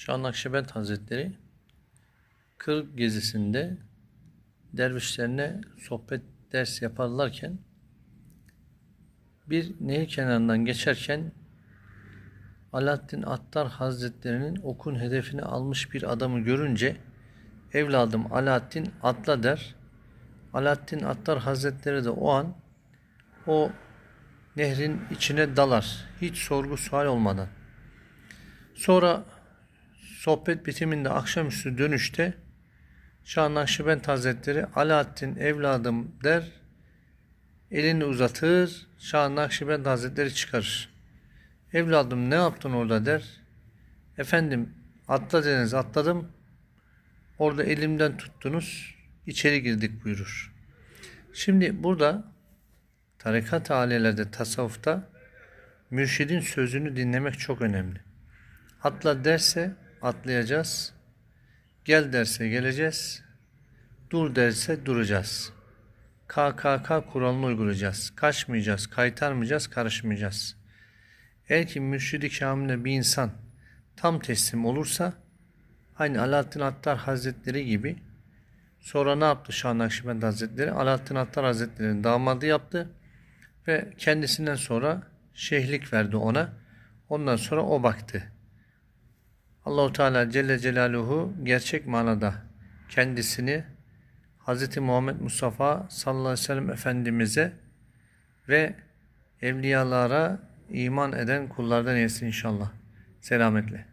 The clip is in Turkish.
Şah Nakşibend Hazretleri Kır gezisinde dervişlerine sohbet ders yaparlarken bir nehir kenarından geçerken Alaaddin Attar Hazretlerinin okun hedefini almış bir adamı görünce evladım Alaaddin atla der. Alaaddin Attar Hazretleri de o an o nehrin içine dalar. Hiç sorgu sual olmadan. Sonra sohbet bitiminde akşamüstü dönüşte Şah Nakşibend Hazretleri Alaaddin evladım der. Elini uzatır. Şah Nakşibend Hazretleri çıkarır. Evladım ne yaptın orada der. Efendim atla dediniz atladım. Orada elimden tuttunuz. içeri girdik buyurur. Şimdi burada tarikat ailelerde tasavvufta mürşidin sözünü dinlemek çok önemli. Atla derse atlayacağız. Gel derse geleceğiz. Dur derse duracağız. KKK kuralını uygulayacağız. Kaçmayacağız, kaytarmayacağız, karışmayacağız. Eğer ki mürşidi kamile bir insan tam teslim olursa aynı Alaaddin Attar Hazretleri gibi sonra ne yaptı Şah Nakşibend Hazretleri? Alaaddin Attar Hazretleri'nin damadı yaptı ve kendisinden sonra şeyhlik verdi ona. Ondan sonra o baktı. Allahu Teala Celle Celaluhu gerçek manada kendisini Hz. Muhammed Mustafa sallallahu aleyhi ve sellem Efendimiz'e ve evliyalara iman eden kullardan eylesin inşallah. Selametle.